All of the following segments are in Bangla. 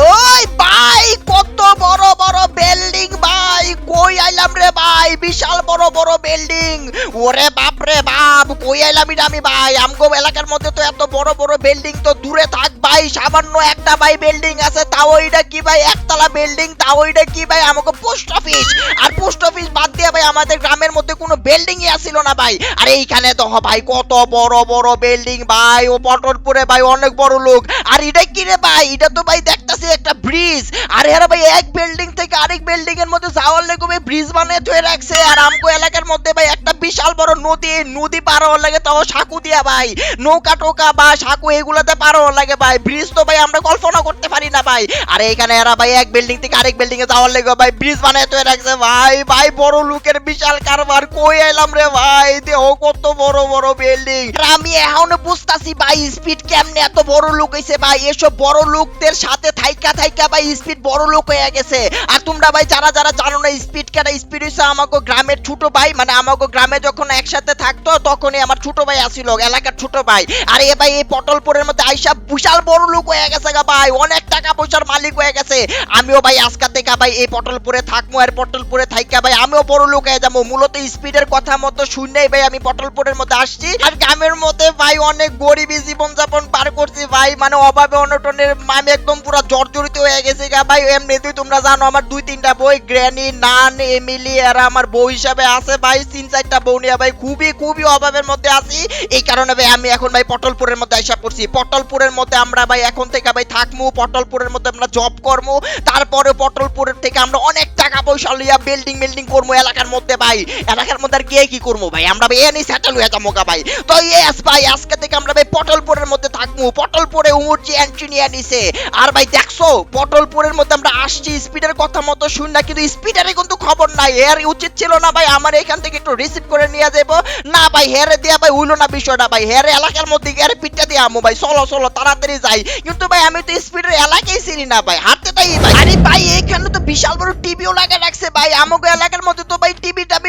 ওই ভাই, কত বড় বড় বিল্ডিং ভাই। কই আইলাম রে ভাই? বিশাল বড় বড় বিল্ডিং ওরে বাপ রে বাপ কই আইলাম আমি ভাই। আমগো এলাকার মধ্যে তো এত বড় বড় বিল্ডিং তো দূরে থাক ভাই, সামান্য একটা ভাই বিল্ডিং আছে, তাও এটা কি ভাই? একতলা বিল্ডিং তাও এটা কি ভাই? আমাকে পোস্ট অফিস আর পোস্ট অফিস বাদ দিয়ে ভাই, আমাদের গ্রামের মধ্যে কোনো বিল্ডিংই আসিল না ভাই। আর এইখানে তো ভাই, কত বড় বড় বিল্ডিং ভাই, ও পটলপুরে ভাই অনেক বড় লোক। আর এটা কি রে ভাই? এটা তো ভাই দেখতাছি একটা ব্রিজ আর এরা ভাই এক বিল্ডিং থেকে আরেক বিল্ডিং এর মধ্যে যাওয়ার লেগে ব্রিজ বানিয়ে ধরে রাখছে। আর আমগো এলাকার মধ্যে ভাই একটা বিশাল বড় নদী নদী পার হওয়ার লাগে তাও সাঁকু দিয়া ভাই। নৌকা টোকা বা সাঁকু এগুলাতে পার হওয়ার লাগে ভাই। ব্রিজ তো ভাই আমরা কল্পনা করতে পারি না ভাই। আর এখানে এরা ভাই এক বিল্ডিং থেকে আরেক বিল্ডিং এ যাওয়ার লেগে ভাই। ব্রিজ বানিয়ে ধরে রাখছে ভাই। ভাই, বড় লোকের বিশাল কারবার। কই এলাম রে ভাই? দেহ কত বড় বড় বিল্ডিং আমি এখনও বুঝতাছি ভাই স্পিড কেমনে এত বড় লোক হইছে ভাই। এসব বড় লোকদের সাথে থাইকা থাইকা ভাই স্পিড বড় লোক হয়ে গেছে। আর তোমরা ভাই, যারা যারা জানো না স্পিড কেটা স্পিড হইছে আমাকে গ্রামের ছোট ভাই। মানে আমাকে গ্রামে যখন একসাথে থাকতো, তখনই আমার ছোট ভাই আসিল, এলাকার ছোট ভাই। আর এ ভাই, এই পটলপুরের মধ্যে আইসা বিশাল বড় লোক হয়ে গেছে গা ভাই, অনেক টাকা পয়সার মালিক হয়ে গেছে। আমিও ভাই, আজকা থেকে ভাই, এই পটলপুরে থাকব আর পটলপুরে থাইকা ভাই, আমিও বড় লোক হয়ে যাব। মূলত স্পিডের কথা মতো শুনলেই ভাই, আমি পটলপুরের মধ্যে আসছি। আর গ্রামের মধ্যে ভাই, অনেক গরিবী জীবন যাপন পার করছি ভাই মানে অভাবে অনটনের আমি একদম পুরো জর্জরিত হয়ে গেছি গা ভাই। এমনিতেই তোমরা জানো, আমার দুই তিনটা বই, গ্র্যানি, নান, এমিলি আর আমার বউ হিসাবে আছে ভাই। তিন চারটা বউ নিয়ে ভাই, খুবই খুবই অভাবের মধ্যে আছি। এই কারণে ভাই আমি এখন ভাই পটলপুরের মধ্যে আইসা পড়ছি। পটলপুরের মধ্যে আমরা ভাই এখন থেকে ভাই থাকব পটলপুরের মধ্যে আমরা জব করব তারপরে পটলপুরের থেকে আমরা অনেক টাকা পয়সা লইয়া বিল্ডিং বিল্ডিং করব এলাকার মধ্যে ভাই। এলাকার মধ্যে আর গিয়ে কি করব ভাই? আমরা ভাই এনে সেটেল হয়ে যাব ভাই। তো ইয়েস ভাই, আজকে থেকে আমরা ভাই পটলপুরের মধ্যে থাকব পটলপুরে উমুরজি এন্ট্রি নিয়ে নিছে। আর ভাই দেখছ, পটলপুরের মধ্যে আমরা আসছি। স্পিডের কথা মতো শুন না কিন্তু স্পিডারে কিন্তু খবর নাই। এর উচিত ছিল না ভাই, আমার এখান থেকে একটু রিসিভ করে নিয়ে যাব না ভাই হেরে দিয়া ভাই হইল না বিষয়টা ভাই। হেরে এলাকার মধ্যে গিয়ে পিঠটা দিয়ে আমো ভাই। চলো চলো তাড়াতাড়ি যাই। কিন্তু ভাই আমি তো স্পিডের এলাকায় চিনি না ভাই। হাঁটতে তাই ভাই। আরে ভাই এখানে তো বিশাল বড় টিভিও লাগা রাখছে ভাই। আমাকে এলাকার মধ্যে তো ভাই টিভি টাবি বলে কোনো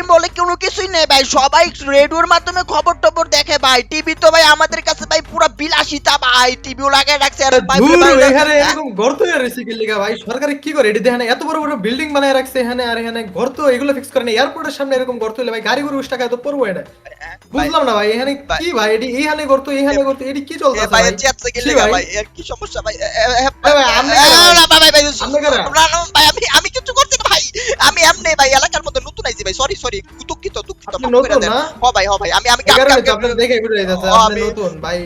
কিছুই নেই ভাই সবাই রেডিওর মাধ্যমে খবর টবর দেখে ভাই টিভি তো ভাই আমাদের কাছে ভাই পুরো বিলাসিতা ভাই টিভিও লাগাই রাখছে আর ভাই ভাই- এখানে এরকম গর্ত হয়ে রয়েছে কি লিগা ভাই? সরকারে কি করে? এটি দেখেন এত বড় বড় বিল্ডিং বানায় রাখছে এখানে আর এখানে গর্ত এগুলো ফিক্স করে না এয়ারপোর্টের সামনে এরকম গর্ত হলে ভাই গাড়ি গরু টাকা এত পড়ব এটা। বুঝলাম না ভাই এখানে কি ভাই? এটি এইখানে গর্ত এইখানে গর্ত এটি কি এ চলতেছে ভাই? গেলে কি গা ভাই? এর কি সমস্যা ভাই? ভাই, আমি আমি কিছু করছি না ভাই। আমি এমনি ভাই এলাকার মধ্যে নতুন আইছি ভাই সরি সরি দুঃখিত দুঃখিত? হ ভাই হ ভাই আমি আমি দেখে বুঝে আপনি নতুন ভাই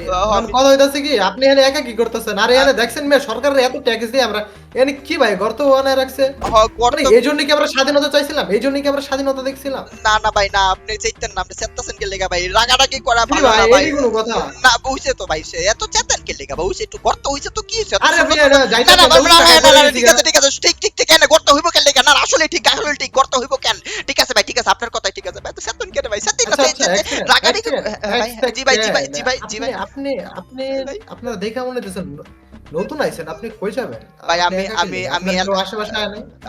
কথা হইতাছে কি আপনি এখানে একা কি করতেছেন আর এখানে দেখছেন মেয়ে সরকারের এত ট্যাক্স দিয়ে আমরা এখানে কি ভাই গর্ত বানায় রাখছে মানে এই জন্য কি আমরা স্বাধীনতা চাইছিলাম এই জন্য কি আমরা স্বাধীনতা দেখছিলাম না না ভাই না আপনি চাইতেন না আপনি চেতাছেন কে লেগা ভাই রাগারাগি করা ভালো না ভাই কোনো কথা না বুঝছে তো ভাই সে এত চেতেন কে লেগা ভাই একটু গর্ত হইছে তো কি হইছে আরে ভাই যাইতে না না ঠিক আছে ঠিক আছে ঠিক ঠিক ঠিক এনে গর্ত হইব কেন লেগা না আসলে ঠিক আসলে ঠিক গর্ত হইব কেন ঠিক আছে ভাই ঠিক আছে আপনার কথাই ঠিক আছে ভাই তো সেতন কেন ভাই সেতন কথা রাগারি আচ্ছা, এক second, হ্যাঁ, ভাই, জি ভাই জি ভাই জি ভাই জি ভাই আপনি আপনি। আপনারা দেখা মনে হইতেছেন নতুন আইছেন আপনি কই যাবেন? ভাই, আমি- আমি- আমি আশেপাশে নাই?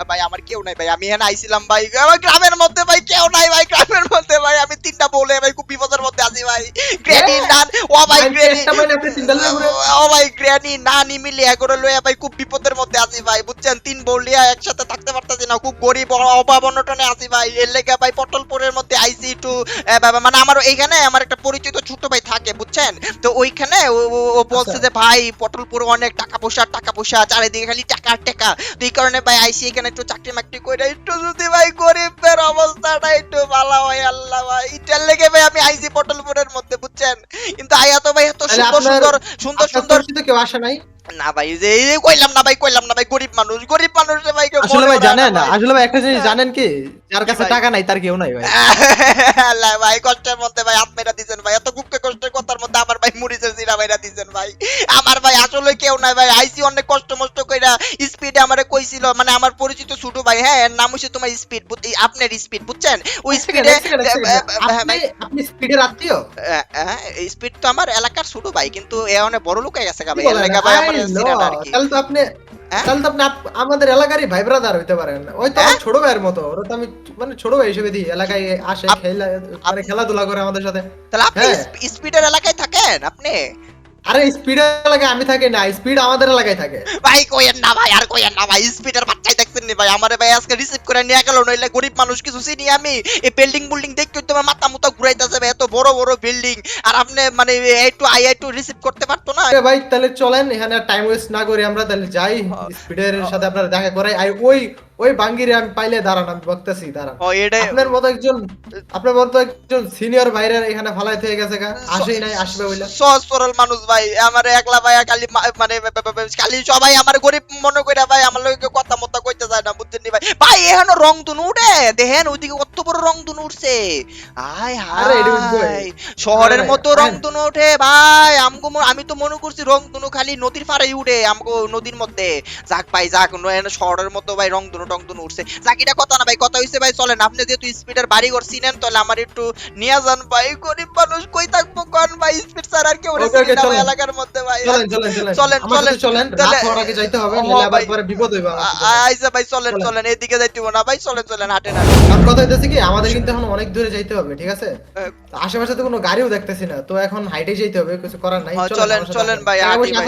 ভাই আমার কেউ নাই ভাই আমি এখানে আইছিলাম ভাই আমার গ্রামের মধ্যে ভাই কেউ নাই ভাই গ্রামের মধ্যে ভাই আমি তিনটা বলে ভাই খুব বিপদের মধ্যে আছি ভাই। গ্র্যানি নান ও ভাই গ্র্যানি ও ভাই গ্র্যানি নানি মিলে এগোরে লইয়া ভাই খুব বিপদের মধ্যে আছি ভাই বুঝছেন? তিন বলিয়া একসাথে থাকতে পারতাছি না খুব গরিব অভাব অনটনে আছি ভাই। এর লেগে ভাই পটলপুরের মধ্যে আইসি টু বাবা, মানে আমার এইখানে আমার একটা পরিচিত ছোট ভাই থাকে বুঝছেন? তো ওইখানে ও বলছে আচ্ছা। যে ভাই পটলপুরে অনেক টাকা পয়সা টাকা পয়সা চারিদিকে খালি টাকা টাকা। এই কারণে ভাই আইসি এখানে একটু চাকরি মাকরি করে একটু যদি ভাই গরিবের অবস্থাটা একটু ভালো হয় আল্লাহ ভাই। ইটার লেগে ভাই আমি আইসি পটলপুরের মধ্যে বুঝছেন? কিন্তু আয়া তো ভাই এত সুন্দর সুন্দর সুন্দর সুন্দর কেউ আসে নাই। না ভাই এই কইলাম না ভাই কইলাম না ভাই গরিব মানুষ গরিব মানুষ রে ভাই আসলে ভাই জানেন আসলে ভাই একটা জিনিস জানেন কি যার কাছে টাকা নাই তার কেউ নাই ভাই। আল্লাহ ভাই কষ্টের মধ্যে ভাই মেরা দিছেন ভাই এত দুঃখে কষ্টের কথার মধ্যে আমার ভাই জিরা মেরা দিছেন ভাই। আমার ভাই আসলে কেউ নাই ভাই আইসি অনেক কষ্ট মষ্ট কইরা স্পিডে আমারে কইছিল মানে আমার পরিচিত ছোট ভাই হ্যাঁ এর নাম হইছে তোমার স্পিড আপনার স্পিড বুঝছেন? ওই স্পিডে। আপনি স্পিডের আত্মীয়? স্পিড তো আমার এলাকার ছোট ভাই কিন্তু এ অনেক বড় লোক গেছে ভাই? লেগা ভাই আমার আই আর কি তাহলে তো আপনি হ্যাঁ? তাহলে তো আপনি আমাদের এলাকারই ভাই ব্রাদার হইতে পারেন। ওই তো হ্যাঁ? ছোট ভাইয়ের মতো। ওরা তো আমি মানে ছোট ভাই হিসেবে দিই। এলাকায় আসে খেলা মানে খেলাধুলা করে আমাদের সাথে। তাহলে আপনি হ্যাঁ। স্পিডের এলাকায় থাকেন আপনি? আরে স্পিড এলাকায় আমি থাকি না। স্পিড আমাদের এলাকায় থাকে। ভাই কই না ভাই আর কইেন না ভাই স্পিডের বাচ্চাই নি ভাই? আমারে ভাই আজকে রিসিভ করে নিয়ে গেল নইলে গরিব মানুষ কিছু চিনি আমি। এই বিল্ডিং বিল্ডিং দেখতে তোমার মাথা মুতা ঘুরাইতেছে ভাই এত বড় বড় বিল্ডিং আর আপনি মানে একটু আই একটু রিসিভ করতে পারতো না? ভাই তাহলে চলেন এখানে টাইম ওয়েস্ট না করে আমরা তাহলে যাই। স্পিডের সাথে আপনারা দেখা করাই। আর ওই ওই বাঙ্গিরে আমি পাইলে দাঁড়ান আমি বকতেছি দাঁড়ান। ও এটাই আপনার মতো একজন আপনার মতো একজন সিনিয়র ভাইরা এখানে ফালাই গেছে গা। আসেই নাই আসবে বইলা। সহজ সরল মানুষ ভাই আমার একলা ভাই খালি মানে খালি সবাই আমার গরিব মনে করে ভাই আমার লগে কথা মতো না ভাই। ভাই এখানে রং তুন উঠে। দেখেন ওইদিকে কত বড় রং তুন উঠছে। উঠবই। হাই শহরের মতো হ্যাঁ। রং তুন ওঠে ভাই আমগো আমি তো মনে করছি রং তুনু খালি নদীর পাড়ে উঠে আমগো নদীর মধ্যে। যাক ভাই যাক শহরের মতো ভাই রং তুনু টং তুনু উঠছে। যাক এটা কথা না ভাই কথা হইছে ভাই চলেন। আপনি যেহেতু স্পিডের বাড়ি ঘর চিনেন তাহলে আমার একটু নিয়ে যান ভাই। গরিব মানুষ কই থাকব কোন ভাই? স্পিড স্যার আর কেউ। এলাকার মধ্যে ভাই। চলেন চলেন চলেন। চলেন, তাহলে- আগে যাইতে হবে নাহলে আবার বিপদ হইবে আমার সাথে। আ- আইসা ভাই চলেন চলেন। এদিকে যাইতে না ভাই চলেন চলেন হাঁটেন আর কথা হইতেছে কি আমাদের কিন্তু এখন অনেক দূরে যাইতে হবে ঠিক আছে? আশেপাশে তো কোনো গাড়িও দেখতেছি না তো এখন হাইটে যাইতে হবে কিছু করার নাই। চলেন, চলেন। ভাই হাঁটি না,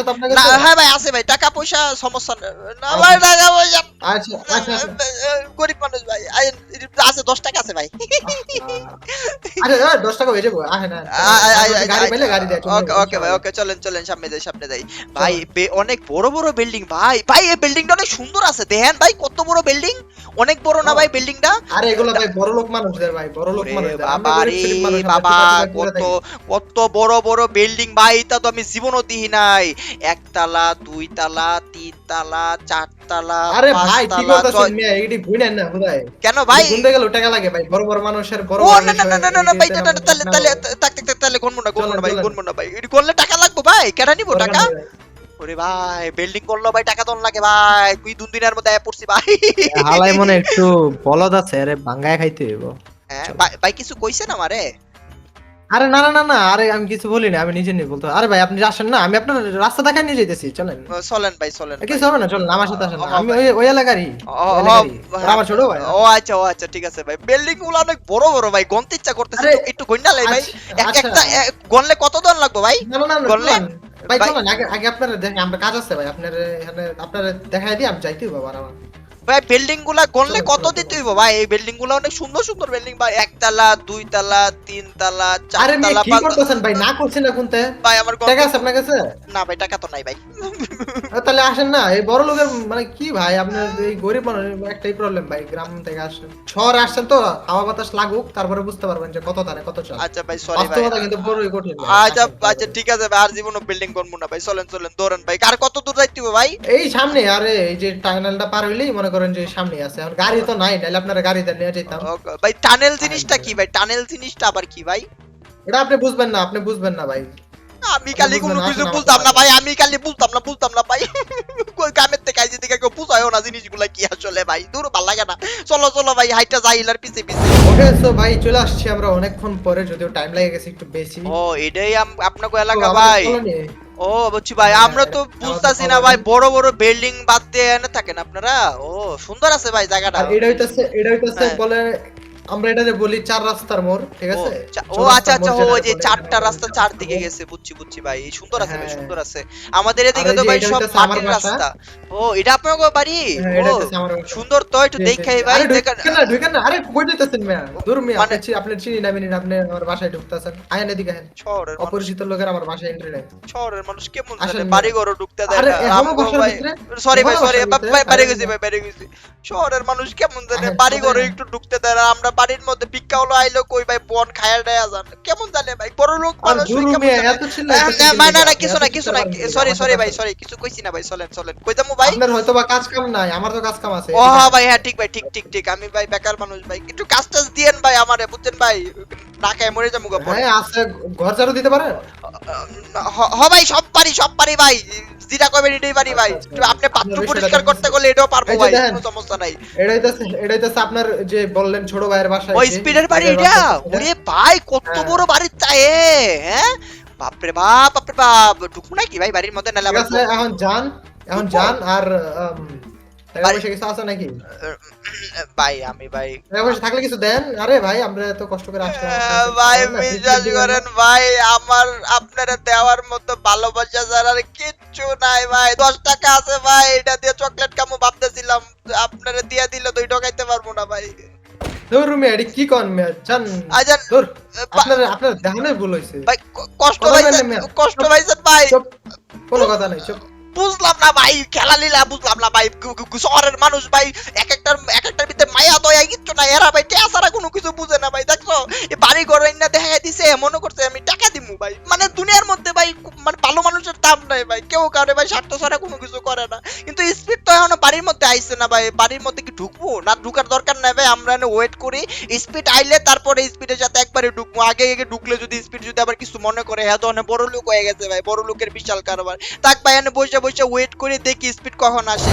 হ্যাঁ ভাই আছে ভাই টাকা পয়সা সমস্যা না। না আচ্ছা। ভাই টাকা পয়সা আচ্ছা আচ্ছা আচ্ছা। গরিব মানুষ ভাই আছে দশ টাকা আছে ভাই। আচ্ছা, দশ টাকা হয়ে যাব আহে না গাড়ি পেলে গাড়ি দেয় ওকে ওকে ভাই ওকে চলেন চলেন সামনে যাই সামনে যাই। ভাই অনেক বড় বড় বিল্ডিং ভাই। ভাই এই বিল্ডিংটা অনেক সুন্দর আছে দেখেন ভাই কত বড় বিল্ডিং অনেক বড় না ভাই বিল্ডিংটা আরে এগুলো ভাই বড় লোক মানুষদের ভাই বড় লোক মানুষদের। বাবা রে বাবা কত কত বড় বড় বিল্ডিং ভাই তা তো আমি জীবনও দিই নাই। একতলা দুই তালা তিন তালা চারতলা আরে ভাই কি মিয়া বুঝেন না বুঝাই কেন ভাই? গুনতে গেলে টাকা লাগে ভাই বড় বড় মানুষের বড় ও বড় না না না না ভাই তাহলে তাহলে তাহলে না, তাক তাক তাক তাহলে গুনবো না গুনবো না ভাই। গুনবো না ভাই। এটি করলে টাকা লাগবে ভাই কেন নিবো টাকা। ওরে ভাই বিল্ডিং করল ভাই টাকা দন লাগে ভাই। তুই দুন দিনের মধ্যে আয়া পড়ছি ভাই। হালাই মনে একটু বলদ আছে আরে ভাঙ্গায় খাইতে হইব। হ্যাঁ, ভাই- কিছু কইছেন আমারে? আরে না না না না আরে আমি কিছু বলি না আমি নিজে নিয়ে বলতে আরে ভাই আপনি আসেন না আমি আপনার রাস্তা দেখায় নিয়ে যেতেছি চলেন। চলেন ভাই চলেন। কিছু হবে না চলেন আমার সাথে আসেন আমি ওই ওই এলাকারই আমার ছোট ভাই। ও আচ্ছা ও আচ্ছা ঠিক আছে ভাই। বিল্ডিংগুলো অনেক বড় বড় ভাই গনতে ইচ্ছা করতেছে একটু- গন্ডা লাই ভাই। আচ্ছা, এক আচ্ছা। একটা এক- গনলে কত দন লাগবে ভাই? না ভাই- চলেন আগে আগে আপনারা দেখেন আমরা কাজ আছে ভাই আপনার এখানে আপনারা দেখাই দিই আমি যাইতেই বাবা আমার ভাই বিল্ডিংগুলা গনলে কত দিতে হইব ভাই এই বিল্ডিংগুলো অনেক সুন্দর সুন্দর বিল্ডিং ভাই। একতলা দুইতলা তিনতলা আরে মেয়ে চারতলা কি পাঁচতলা করতেছেন ভাই? না করছেন না কোনতে ভাই আমার টাকা আছে আপনার কাছে? না ভাই টাকা তো নাই ভাই। তাহলে আসেন না এই বড় লোকের মানে কি ভাই আপনার এই গরিব মানুষ একটাই প্রবলেম ভাই গ্রাম থেকে আসেন। শহরে আসছেন তো হাওয়া বাতাস লাগুক তারপরে বুঝতে পারবেন যে কত তারে কত চাল। আচ্ছা ভাই সরি ভাই। বাস্তবতা কিন্তু বড়ই কঠিন আচ্ছা আচ্ছা ঠিক আছে ভাই আর জীবনও বিল্ডিং করব না ভাই চলেন চলেন দৌড়ান ভাই। আর কত দূর যাইতে হবে ভাই? এই সামনে আরে এই যে টানেলটা পার হইলেই মনে করেন যে সামনে আছে। এখন গাড়ি তো নাই নাহলে আপনারা গাড়িতে নিয়ে যেতাম। ভাই টানেল জিনিসটা কি ভাই? টানেল জিনিসটা আবার কি ভাই? এটা আপনি বুঝবেন না আপনি বুঝবেন না ভাই। আমি খালি কোনো কিছু বুঝতাম না ভাই আমি খালি বুঝতাম না বুঝতাম না ভাই। কই গ্রামের থেকে আইছি দিকে কেউ বুঝায়ও না জিনিসগুলা কি আসলে ভাই। দূর ভালো লাগে না। চলো চলো ভাই হাইটা যাই ইলার পিছে পিছে। ওকে সো ভাই চলে আসছি আমরা অনেকক্ষণ পরে যদিও টাইম লাগে গেছে একটু বেশি। ও এটাই আপনাকে এলাকা ভাই। ও বুঝছি ভাই হ্যাঁ, আমরা তো বুঝতাছি না ভাই বড় বড় বিল্ডিং বাদ দিয়ে এনে থাকেন আপনারা? ও সুন্দর আছে ভাই জায়গাটা। এটা হইতাছে এটা হইতাছে হ্যাঁ। বলে আমরা এটারে বলি চার রাস্তার মোড় ঠিক আছে ও আচ্ছা আচ্ছা ও যে চারটা রাস্তা বলে। চারদিকে গেছে বুঝছি বুঝছি ভাই সুন্দর আছে ভাই হ্যাঁ। সুন্দর আছে আমাদের এদিকে তো ভাই সব মাটির রাস্তা ও এটা আপনার বাড়ি হ্যাঁ, ও এটা আমার। সুন্দর তো একটু দেখাই ভাই আরে দেখা ঢুকেন না, ঢুকেন না। আরে কই যাইতাছেন মিয়া? দূর মিয়া, মানে- আপনি আপনি চিনি না মিনি না, আপনি আমার বাসায় ঢুকতাছেন। আয়েন এদিকে আয়েন। শহরের অপরিচিত লোকের আমার বাসায় entry নেই। শহরের মানুষ কেমন আসেন জানে বাড়ি ঘরও ঢুকতে দেয় আরে আমগো বাসার ভাই ভিতরে? সরি ভাই সরি বাসার বাইরে গেছি ভাই বাইরে গেছি শহরের মানুষ কেমন জানে বাড়ি ঘরে একটু ঢুকতে দেয় না আমরা বাড়ির মধ্যে ভিক্ষা হলো আইলো কই ভাই বন খায়ার দেয়া যান কেমন জানে ভাই বড় লোক মানুষ না, না, না, কিছু না, কিছু না? সরি, সরি ভাই, সরি, কিছু কইছি না ভাই, চলেন, চলেন। কই যাব ভাই? আপনার হয়তো বা কাজ কাম নাই আমার তো কাজ কাম আছে ও হ্যাঁ ভাই, হ্যাঁ, ঠিক ভাই, ঠিক, ঠিক, ঠিক। আমি ভাই বেকার মানুষ ভাই। একটু কাজ টাজ দিয়েন ভাই আমারে, বুঝছেন ভাই? না খায় মরে যাব গো পরে। হ্যাঁ আছে ঘর ঝাড়ু দিতে পারেন হ- হ ভাই, সব পারি, সব পারি ভাই। যেটা কবে এটাই পারি ভাই। আচ্ছা, আচ্ছা। আপনি পাত্র পরিষ্কার করতে গেলে এটাও পারব ভাই, কোনো সমস্যা নাই। এটাই তো এটাই তো আপনার যে বললেন ছোট ভাইয়ের বাসা ওই স্পিডের বাড়ি এটা? ওরে ভাই, কত হ্যাঁ। বড় বাড়ির চায়ে হ্যাঁ বাপরে বাপ বাপরে বাপ ঢুকবো নাকি ভাই বাড়ির মধ্যে ঠিক এখন যান এখন যান আর ভাই- নাকি? ভাই আমি ভাই থাকলে কিছু দেন? আরে ভাই আমরা এত কষ্ট করে ভাই বিশ্বাস করেন ভাই আমার আপনারা দেওয়ার মতো ভালোবাসা ছাড়া আর কিচ্ছু নাই ভাই। দশ টাকা আছে ভাই এটা দিয়ে চকলেট কামু ভাবতেছিলাম। আপনারা দিয়ে দিলে তো ঢোকাইতে পারব না ভাই। দূর রুমে এডি কি কন মিয়া জান আজান দূর আপনার আপনার দেখানোই ভুল হইছে। ভাই কষ্ট। কষ্ট ভাই। চুপ। কোনো কথা নাই চুপ। বুঝলাম না ভাই, খেলা লীলা বুঝলাম না ভাই শহরের মানুষ ভাই এক একটার এক একটার ভিতরে মায়া, দয়া, কিচ্ছু না এরা ভাই টেয়া ছাড়া কোনো কিছু বুঝে না ভাই, দেখছ? বাড়ি ঘর না দেখা দিছে, মনে করছে আমি টাকা দিমু ভাই। মানে দুনিয়ার মধ্যে ভাই মানে ভালো মানুষের দাম নাই ভাই, কেউ কারণে ভাই স্বার্থ ছাড়া কোনো কিছু করে না। আইছে না ভাই, বাড়ির মধ্যে কি ঢুকবো? না, ঢুকার দরকার নাই ভাই, আমরা ওয়েট করি। স্পিড আইলে তারপরে স্পিডের সাথে একবারে ঢুকবো। আগে আগে ঢুকলে যদি স্পিড যদি আবার কিছু মনে করে হ্যাঁ তো অনেক বড় লোক হয়ে গেছে ভাই, বড় লোকের বিশাল কারবার। তাক ভাই, এনে বসে বসে ওয়েট করি, দেখি স্পিড কখন আসে।